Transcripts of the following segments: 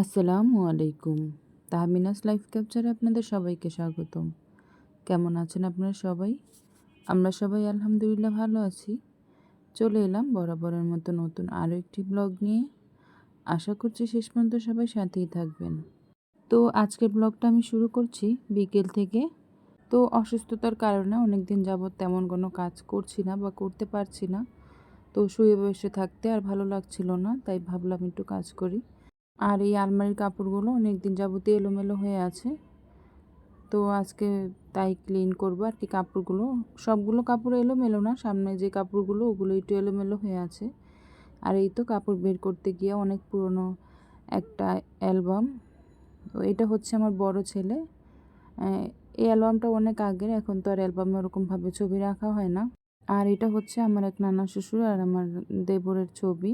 আসসালামু আলাইকুম। তাহমিনাস লাইফ ক্যাপচারে আপনাদের সবাইকে স্বাগতম। কেমন আছেন আপনারা সবাই? আমরা সবাই আলহামদুলিল্লাহ ভালো আছি। চলে এলাম বরাবরের মতো নতুন আরও একটি ব্লগ নিয়ে। আশা করছি শেষ পর্যন্ত সবাই সাথেই থাকবেন। তো আজকের ব্লগটা আমি শুরু করছি বিকেল থেকে। তো অসুস্থতার কারণে অনেক দিন যাবৎ তেমন কোনো কাজ করছি না বা করতে পারছি না। তো শুয়ে বসে থাকতে আর ভালো লাগছিল না, তাই ভাবলাম একটু কাজ করি। আর এই আলমারির কাপড়গুলো অনেক দিন যাবতীয় এলোমেলো হয়ে আছে। তো আজকে তাই ক্লিন করব আর কি কাপড়গুলো। সবগুলো কাপড় এলোমেলো না, সামনে যে কাপড়গুলো ওগুলো একটু এলোমেলো হয়ে আছে। আর এই তো কাপড় বের করতে গিয়ে অনেক পুরনো একটা অ্যালবাম। তো এটা হচ্ছে আমার বড় ছেলে। এই অ্যালবামটা অনেক আগের, এখন তো আর অ্যালবামে ওরকমভাবে ছবি রাখা হয় না। আর এটা হচ্ছে আমার এক নানা শ্বশুর আর আমার দেবরের ছবি।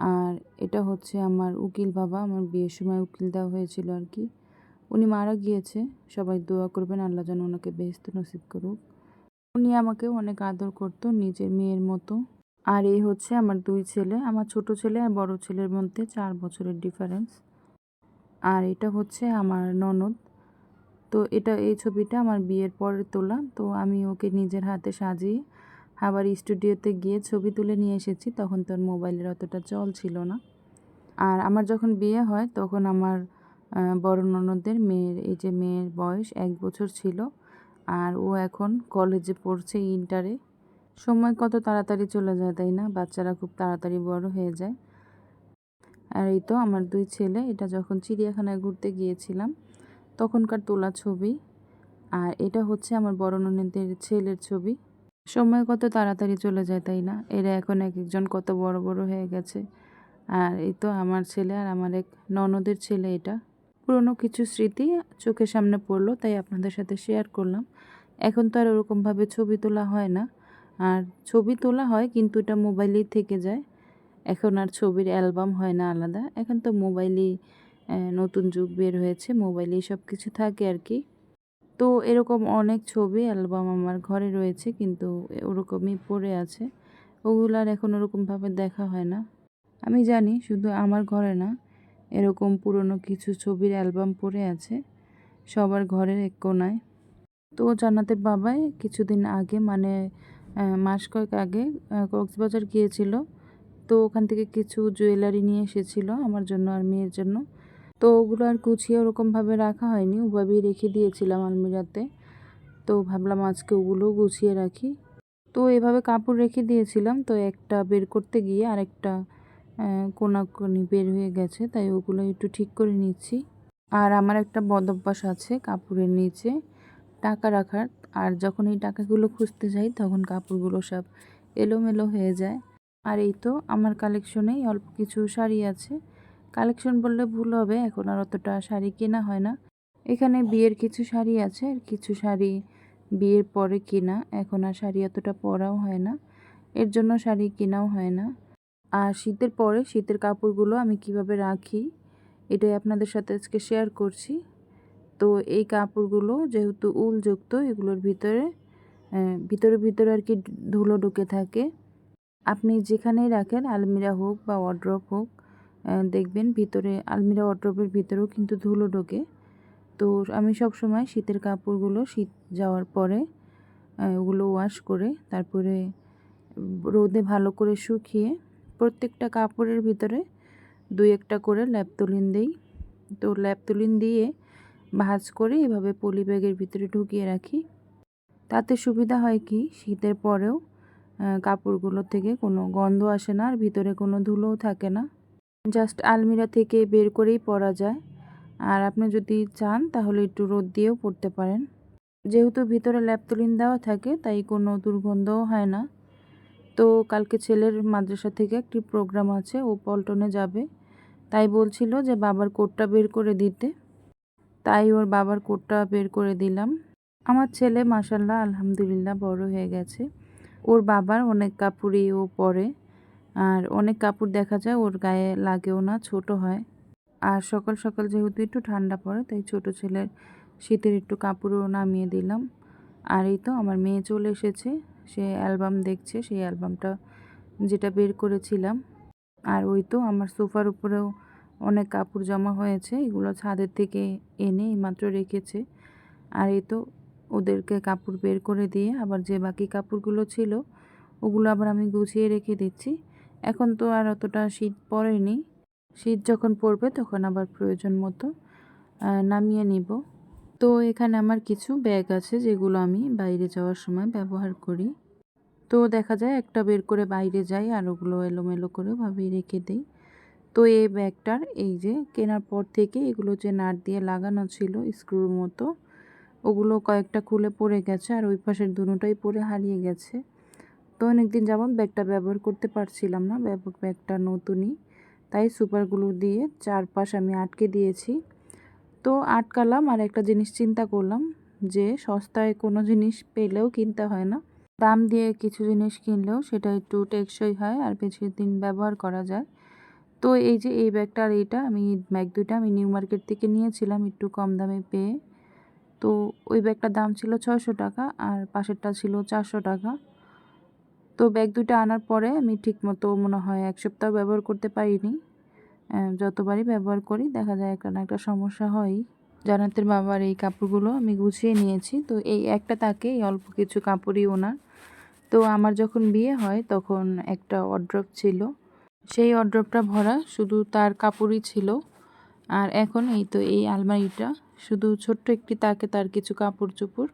আর এটা হচ্ছে আমার উকিল বাবা, আমার বিয়ের সময় উকিল দেওয়া হয়েছিল আর কি। উনি মারা গিয়েছে, সবাই দোয়া করবেন, আল্লাহ যেন ওনাকে বেহস্ত নসিব করুক। উনি আমাকে অনেক আদর করতো, নিজের মেয়ের মতো। আর এই হচ্ছে আমার দুই ছেলে, আমার ছোট ছেলে আর বড় ছেলের মধ্যে চার বছরের ডিফারেন্স আর এটা হচ্ছে আমার ননদ। তো এটা, এই ছবিটা আমার বিয়ের পরে তোলা, তো আমি ওকে নিজের হাতে সাজিয়ে আবার স্টুডিওতে গিয়ে ছবি তুলে নিয়ে এসেছি, তখন তোর মোবাইলের অতটা চল ছিল না। আর আমার যখন বিয়ে হয়, তখন আমার বড় ননদের মেয়ের, এই যে মেয়ের বয়স এক বছর ছিল, আর ও এখন কলেজে পড়ছে ইন্টারে। সময় কত তাড়াতাড়ি চলে যায়, তাই না? বাচ্চারা খুব তাড়াতাড়ি বড় হয়ে যায়। আর এই তো আমার দুই ছেলে, এটা যখন চিড়িয়াখানায় ঘুরতে গিয়েছিলাম, তখনকার তোলা ছবি। আর এটা হচ্ছে আমার বড় ননদের ছেলের ছবি। সময় কত তাড়াতাড়ি চলে যায়, তাই না? এরা এখন এক একজন কত বড় বড় হয়ে গেছে। আর এই তো আমার ছেলে আর আমার এক ননদের ছেলে এটা। পুরনো কিছু স্মৃতি চোখের সামনে পড়ল, তাই আপনাদের সাথে শেয়ার করলাম। এখন তো আর ওরকমভাবে ছবি তোলা হয় না। আর ছবি তোলা হয়, কিন্তু এটা মোবাইলেই থেকে যায়। এখন আর ছবির অ্যালবাম হয় না আলাদা। এখন তো মোবাইলেই নতুন যুগ বের হয়েছে, মোবাইলেই সব কিছু থাকে আর কি। তো এরকম অনেক ছবি অ্যালবাম আমার ঘরে রয়েছে, কিন্তু ওরকমই পড়ে আছে। ওগুলো আর এখন ওরকমভাবে দেখা হয় না। আমি জানি শুধু আমার ঘরে না, এরকম পুরনো কিছু ছবির অ্যালবাম পড়ে আছে সবার ঘরের এক কোনায়। তো জান্নাতের বাবাই কিছুদিন আগে মানে মাস কয়েক আগে কক্সবাজার গিয়েছিল। তো ওখান থেকে কিছু জুয়েলারি নিয়ে এসেছিল আমার জন্য আর মেয়ের জন্য। তো ওগুলো আর গুছিয়ে ওরকমভাবে রাখা হয়নি। ওভাবেই রেখে দিয়েছিলাম আলমিরাতে। তো ভাবলাম আজকে ওগুলোও গুছিয়ে রাখি। তো এভাবে কাপড় রেখে দিয়েছিলাম। তো একটা বের করতে গিয়ে আরেকটা কোনাকুনি বের হয়ে গেছে। তাই ওগুলো একটু ঠিক করে নিচ্ছি। আর আমার একটা বদভ্যাস আছে কাপড়ের নিচে টাকা রাখার। আর যখন এই টাকাগুলো খুঁজতে যাই তখন কাপড়গুলো সব এলোমেলো হয়ে যায়। আর এই তো আমার কালেকশনেই অল্প কিছু শাড়ি আছে। কালেকশন বললে ভুল হবে, এখন আর অতটা শাড়ি কেনা হয় না। এখানে বিয়ের কিছু শাড়ি আছে, আর কিছু শাড়ি বিয়ের পরে কেনা, এখন আর শাড়ি অতটা পরাও হয় না। এর জন্য শাড়ি কেনাও হয় না। আর শীতের পরে শীতের কাপড়গুলো আমি কীভাবে রাখি, এটাই আপনাদের সাথে আজকে শেয়ার করছি। তো এই কাপড়গুলো যেহেতু উলযুক্ত, এগুলোর ভিতরে ভিতরে ভিতরে আর কি ধুলো ঢুকে থাকে। আপনি যেখানেই রাখেন, আলমিরা হোক বা ওয়ার্ড্রপ হোক দেখবেন ভিতরে আলমিরা ওয়ার্ড্রপের ভিতরেও কিন্তু ধুলো ঢোকে। তো আমি সব সময় শীতের কাপড়গুলো শীত যাওয়ার পরে ওগুলো ওয়াশ করে, তারপরে রোদে ভালো করে শুকিয়ে প্রত্যেকটা কাপড়ের ভিতরে দুই একটা করে ল্যাপতলিন দিই। তো ল্যাপতলিন দিয়ে ভাজ করে এভাবে পলি ব্যাগের ভিতরে ঢুকিয়ে রাখি। তাতে সুবিধা হয় কি? শীতের পরেও কাপড়গুলো থেকে কোনো গন্ধ আসে না আর ভিতরে কোনো ধুলোও থাকে না। জাস্ট আলমিরা থেকে বের করেই পরা যায়। আর আপনি যদি চান, তাহলে একটু রোদ দিয়েও পড়তে পারেন। যেহেতু ভিতরে ল্যাপতলিন দেওয়া থাকে, তাই কোনো দুর্গন্ধও হয় না। তো কালকে ছেলের মাদ্রাসা থেকে একটি প্রোগ্রাম আছে, ও পল্টনে যাবে। তাই বলছিল যে বাবার কোটটা বের করে দিতে। তাই ওর বাবার কোটটা বের করে দিলাম। আমার ছেলে মাসাল্লাহ আলহামদুলিল্লাহ, বড় হয়ে গেছে। ওর বাবার অনেক কাপড়ই ও পরে। আর অনেক কাপড় দেখা যায়, ওর গায়ে লাগেও না ছোট হয়। আর সকাল সকাল যেহেতু একটু ঠান্ডা পড়ে, তাই ছোট ছেলের শীতের একটু কাপড়ও নামিয়ে দিলাম। আর এই তো আমার মেয়ে চলে এসেছে, সে অ্যালবাম দেখছে, সেই অ্যালবামটা যেটা বের করেছিলাম। আর ওই তো আমার সোফার উপরেও অনেক কাপড় জমা হয়েছে, এগুলো ছাদের থেকে এনে এইমাত্র রেখেছে। আর এই তো ওদেরকে কাপড় বের করে দিয়ে আবার যে বাকি কাপড়গুলো ছিল, ওগুলো আবার আমি গুছিয়ে রেখে দিচ্ছি। এখন তো আর অতটা শীত পড়েনি। শীত যখন পড়বে তখন আবার প্রয়োজন মতো নামিয়ে নিব। তো এখানে আমার কিছু ব্যাগ আছে যেগুলো আমি বাইরে যাওয়ার সময় ব্যবহার করি। তো দেখা যায় একটা বের করে বাইরে যাই আর ওগুলো এলোমেলো করে ভাবে রেখে দিই। তো এই ব্যাগটার এই যে কেনার পর থেকে এগুলো যে নাট দিয়ে লাগানো ছিল স্ক্রুর মতো, ওগুলো কয়েকটা খুলে পড়ে গেছে আর ওই পাশের দুটোটাই পরে হারিয়ে গেছে। তো অনেকদিন যাবত ব্যাগটা ব্যবহার করতে পারছিলাম না, ব্যাপক ব্যাগটা নতুনই। তাই সুপার গ্লু দিয়ে চারপাশ আমি আটকে দিয়েছি। তো আটকালাম আর একটা জিনিস চিন্তা করলাম যে সস্তায় কোনো জিনিস পেলেও কিনতে হয় না। দাম দিয়ে কিছু জিনিস কিনলেও সেটা একটু টেকসই হয় আর বেশি দিন ব্যবহার করা যায়। তো এই যে এই ব্যাগটা আর এইটা, আমি ব্যাগ দুইটা আমি নিউ মার্কেট থেকে নিয়েছিলাম একটু কম দামে পেয়ে। তো ওই ব্যাগটার দাম ছিল ছয়শো টাকা আর পাশেরটা ছিল চারশো টাকা। তো ব্যাগ দুইটা আনার পরে আমি ঠিকমতো মনে হয় এক সপ্তাহ ব্যবহার করতে পারিনি। যতবারই ব্যবহার করি, দেখা যায় একটা একটা সমস্যা হয়। জানাতের বাবার এই কাপড়গুলো আমি গুছিয়ে নিয়েছি। তো এই একটা তাকে অল্প কিছু কাপড়ই ওনার। তো আমার যখন বিয়ে হয়, তখন একটা অড্রপ ছিল। সেই অড্রপটা ভরা শুধু তার কাপড়ই ছিল। আর এখন এই তো এই আলমারিটা, শুধু ছোট্ট একটি তাকে তার কিছু কাপড় চোপড়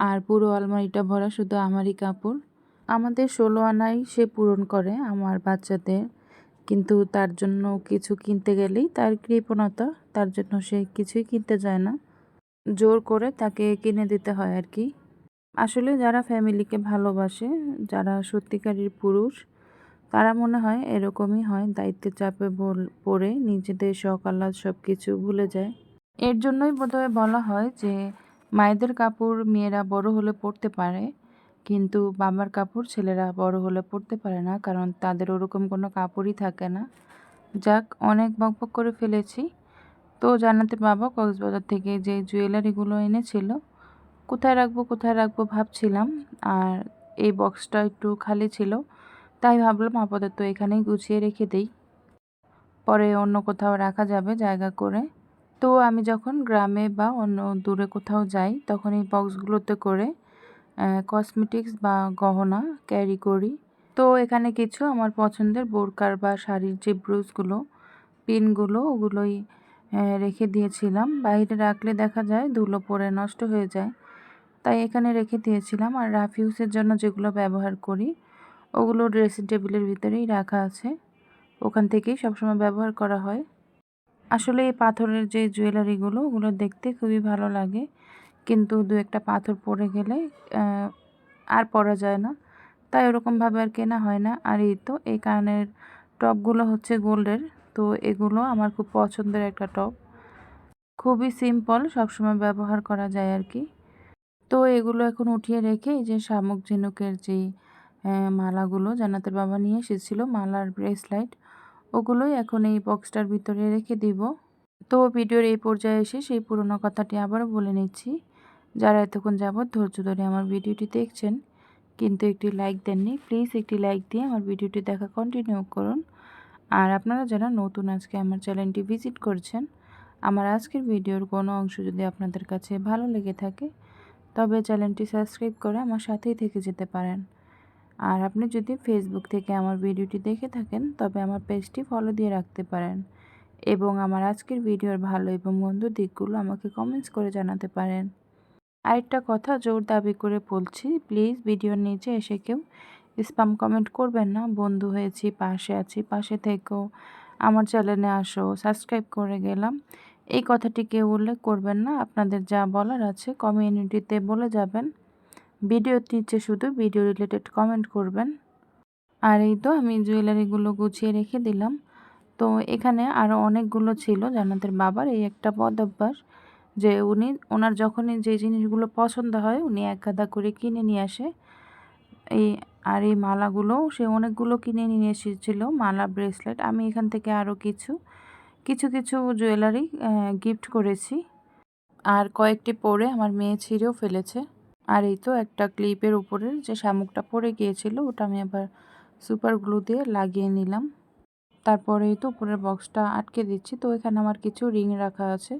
আর পুরো আলমারিটা ভরা শুধু আমারই কাপড়। আমাদের ষোলো আনাই সে পূরণ করে আমার বাচ্চাদের। কিন্তু তার জন্য কিছু কিনতে গেলেই তার কৃপণতা, তার জন্য সে কিছুই কিনতে যায় না। জোর করে তাকে কিনে দিতে হয় আর কি। আসলে যারা ফ্যামিলিকে ভালোবাসে, যারা সত্যিকারের পুরুষ, তারা মনে হয় এরকমই হয় দায়িত্বের চাপে পড়ে নিজেদের শখ, আহ্লাদ সব কিছু ভুলে যায়। এর জন্যই বোধহয় বলা হয় যে, মায়েদের কাপড় মেয়েরা বড় হলে পরতে পারে। কিন্তু বাবার কাপড় ছেলেরা বড় হলে পরতে পারে না, কারণ তাদের ওরকম কোনো কাপড়ই থাকে না। যাক, অনেক বকবক করে ফেলেছি। তো জানাতে বাবা কক্সবাজার থেকে যে জুয়েলারিগুলো এনেছিল, কোথায় রাখব কোথায় রাখব ভাবছিলাম, আর এই বক্সটা একটু খালি ছিল, তাই ভাবলাম আপাতত এখানেই গুছিয়ে রেখে দিই। পরে অন্য কোথাও রাখা যাবে জায়গা করে। তো আমি যখন গ্রামে বা অন্য দূরে কোথাও যাই, তখন এই বক্সগুলোতে করে কসমেটিক্স বা গহনা ক্যারি করি তো এখানে কিছু আমার পছন্দের বোরকার বা শাড়ির যে ব্রুজগুলো পিনগুলো ওগুলোই রেখে দিয়েছিলাম। বাইরে রাখলে দেখা যায় ধুলো পরে নষ্ট হয়ে যায়। তাই এখানে রেখে দিয়েছিলাম। আর রাফিউসের জন্য যেগুলো ব্যবহার করি, ওগুলো ড্রেসিং টেবিলের ভিতরেই রাখা আছে। ওখান থেকেই সবসময় ব্যবহার করা হয়। আসলে এই পাথরের যে জুয়েলারিগুলো ওগুলো দেখতে খুবই ভালো লাগে। কিন্তু দু একটা পাথর পড়ে গেলে আর পরা যায় না। তাই ওরকমভাবে আর কেনা হয় না। আর এই তো, এই কানের টপগুলো হচ্ছে গোল্ডের। তো এগুলো আমার খুব পছন্দের একটা টপ। খুবই সিম্পল, সবসময় ব্যবহার করা যায় আর কি। তো এগুলো এখন উঠিয়ে রেখে যে শামুক ঝিনুকের যেই মালাগুলো জানাতের বাবা নিয়ে এসেছিল, মালার ব্রেসলাইট, ওগুলোই এখন এই বক্সটার ভিতরে রেখে দিব। তো ভিডিওর এই পর্যায়ে এসে সেই পুরনো কথাটি আবারও বলে নিচ্ছি। যারা এতক্ষণ যাবৎ ধৈর্য ধরে আমার ভিডিওটি দেখছেন, কিন্তু একটি লাইক দেননি প্লিজ একটি লাইক দিয়ে আমার ভিডিওটি দেখা কন্টিনিউ করুন। আর আপনারা যারা নতুন আজকে আমার চ্যানেলটি ভিজিট করছেন, আমার আজকের ভিডিওর কোনো অংশ যদি আপনাদের কাছে ভালো লেগে থাকে, তবে চ্যানেলটি সাবস্ক্রাইব করে আমার সাথেই থেকে যেতে পারেন। আর আপনি যদি ফেসবুক থেকে আমার ভিডিওটি দেখে থাকেন, তবে আমার পেজটি ফলো দিয়ে রাখতে পারেন এবং আমার আজকের ভিডিওর ভালো এবং মন্দ দিকগুলো আমাকে কমেন্টস করে জানাতে পারেন। আরেকটা কথা জোর দাবি করে বলছি প্লিজ ভিডিওর নিচে এসে কেউ স্পাম কমেন্ট করবেন না। বন্ধু হয়েছি, পাশে আছি, পাশে থেকেও আমার চ্যানেলে আসো সাবস্ক্রাইব করে গেলাম। এই কথাটি কেউ উল্লেখ করবেন না, আপনাদের যা বলার আছে কমিউনিটিতে বলে যাবেন। ভিডিওর নিচে শুধু ভিডিও রিলেটেড কমেন্ট করবেন। আর এই তো আমি জুয়েলারিগুলো গুছিয়ে রেখে দিলাম। তো এখানে আরও অনেকগুলো ছিল জানাদের বাবার, এই একটা পদ অভ্যাস যে উনি, ওনার যখনই যে জিনিসগুলো পছন্দ হয়, উনি এক গাদা করে কিনে নিয়ে আসে। এই, আর এই মালাগুলো, সে অনেকগুলো কিনে নিয়ে এসেছিল, মালা, ব্রেসলেট। আমি এখান থেকে আরও কিছু কিছু কিছু জুয়েলারি গিফট করেছি। আর কয়েকটি পরে আমার মেয়ে ছিঁড়েও ফেলেছে। আর এই তো একটা ক্লিপের উপরের যে শামুকটা পড়ে গিয়েছিল, ওটা আমি আবার সুপার গ্লু দিয়ে লাগিয়ে নিলাম। তারপরে এই তো উপরের বক্সটা আটকে দিচ্ছি। তো এখানে আমার কিছু রিং রাখা আছে।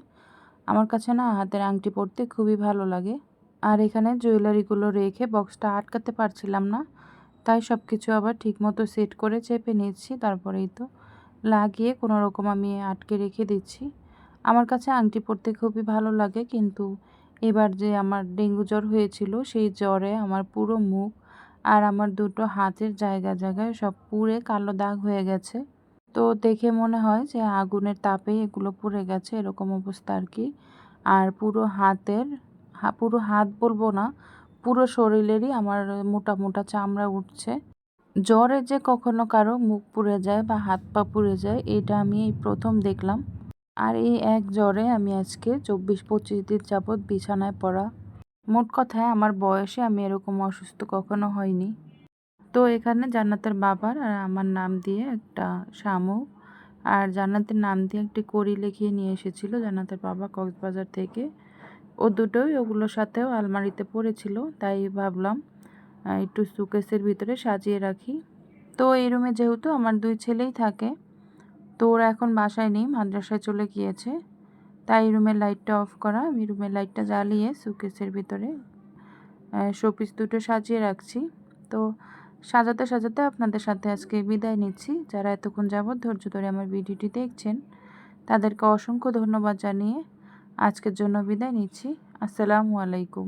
আমার কাছে না হাতের আংটি পরতে খুবই ভালো লাগে। আর এখানে জুয়েলারিগুলো রেখে বক্সটা আটকাতে পারছিলাম না। তাই সব কিছু আবার ঠিকমতো সেট করে চেপে নিচ্ছি তারপরেই তো লাগিয়ে কোনো রকম আমি আটকে রেখে দিচ্ছি। আমার কাছে আংটি পরতে খুবই ভালো লাগে, কিন্তু এবার যে আমার ডেঙ্গু জ্বর হয়েছিল, সেই জ্বরে আমার পুরো মুখ আর আমার দুটো হাতের জায়গা জায়গায় সব পুড়ে কালো দাগ হয়ে গেছে। তো দেখে মনে হয় যে আগুনের তাপেই এগুলো পুড়ে গেছে এরকম অবস্থা আর কি। আর পুরো হাতের পুরো হাত বলব না, পুরো শরীরেরই আমার মোটা মোটা চামড়া উঠছে। জ্বরে যে কখনো কারও মুখ পুড়ে যায় বা হাত পা পুড়ে যায়, এটা আমি এই প্রথম দেখলাম। আর এই এক জ্বরে আমি আজকে চব্বিশ পঁচিশ দিন যাবৎ বিছানায় পড়া। মোট কথায় আমার বয়সে আমি এরকম অসুস্থ কখনো হয়নি তো এখানে জান্নাতের বাবার আর আমার নাম দিয়ে একটা শামুক আর জান্নাতের নাম দিয়ে একটি কড়ি লিখিয়ে নিয়ে এসেছিল জান্নাতের বাবা কক্সবাজার থেকে। ও দুটোই ওগুলোর সাথেও আলমারিতে পড়েছিল, তাই ভাবলাম একটু সুকেসের ভিতরে সাজিয়ে রাখি। তো এই রুমে যেহেতু আমার দুই ছেলেই থাকে, তো ওরা এখন বাসায় নেই, মাদ্রাসায় চলে গিয়েছে। তাই রুমের লাইটটা অফ করা, আমি রুমের লাইটটা জ্বালিয়ে সুকেসের ভিতরে শোপিস দুটো সাজিয়ে রাখছি। তো সাজাতে সাজাতে আপনাদের সাথে আজকে বিদায় নিচ্ছি। যারা এতক্ষণ যাবৎ ধৈর্য ধরে আমার ভিডিওটি দেখছেন, তাদেরকে অসংখ্য ধন্যবাদ জানিয়ে আজকের জন্য বিদায় নিচ্ছি। আসসালামু আলাইকুম।